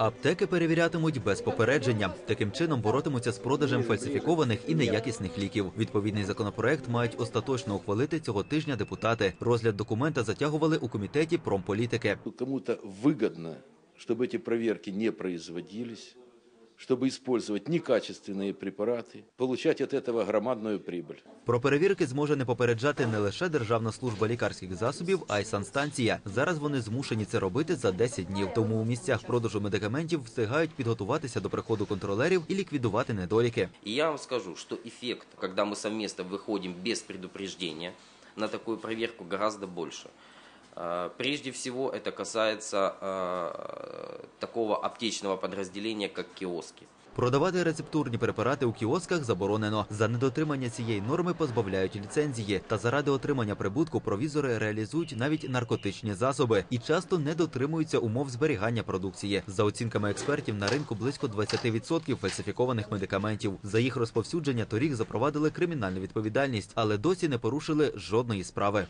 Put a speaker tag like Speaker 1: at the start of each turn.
Speaker 1: Аптеки перевірятимуть без попередження. Таким чином боротимуться з продажем фальсифікованих і неякісних ліків. Відповідний законопроект мають остаточно ухвалити цього тижня депутати. Розгляд документа затягували у комітеті промполітики.
Speaker 2: Кому-то выгодно, чтобы эти проверки не производились, чтобы использовать некачественные препараты, получать от этого громадную прибыль.
Speaker 1: Про перевірки зможе не попереджати не лише Державна служба лікарських засобів, а й санстанція. Зараз вони змушені це робити за 10 днів. Тому у місцях продажу медикаментів встигають підготуватися до приходу контролерів і ліквідувати недоліки.
Speaker 3: И я вам скажу, что эффект, когда мы совместно выходим без предупреждения на такую проверку, гораздо больше. Э, Прежде всего, это касается э, такого аптечного подразделения, как киоски.
Speaker 1: Продавати рецептурні препарати у кіосках заборонено. За недотримання цієї норми позбавляють ліцензії. Та заради отримання прибутку провізори реалізують навіть наркотичні засоби і часто не дотримуються умов зберігання продукції. За оцінками експертів, на ринку близько 20% фальсифікованих медикаментів. За їх розповсюдження торік запровадили кримінальну відповідальність, але досі не порушили жодної справи.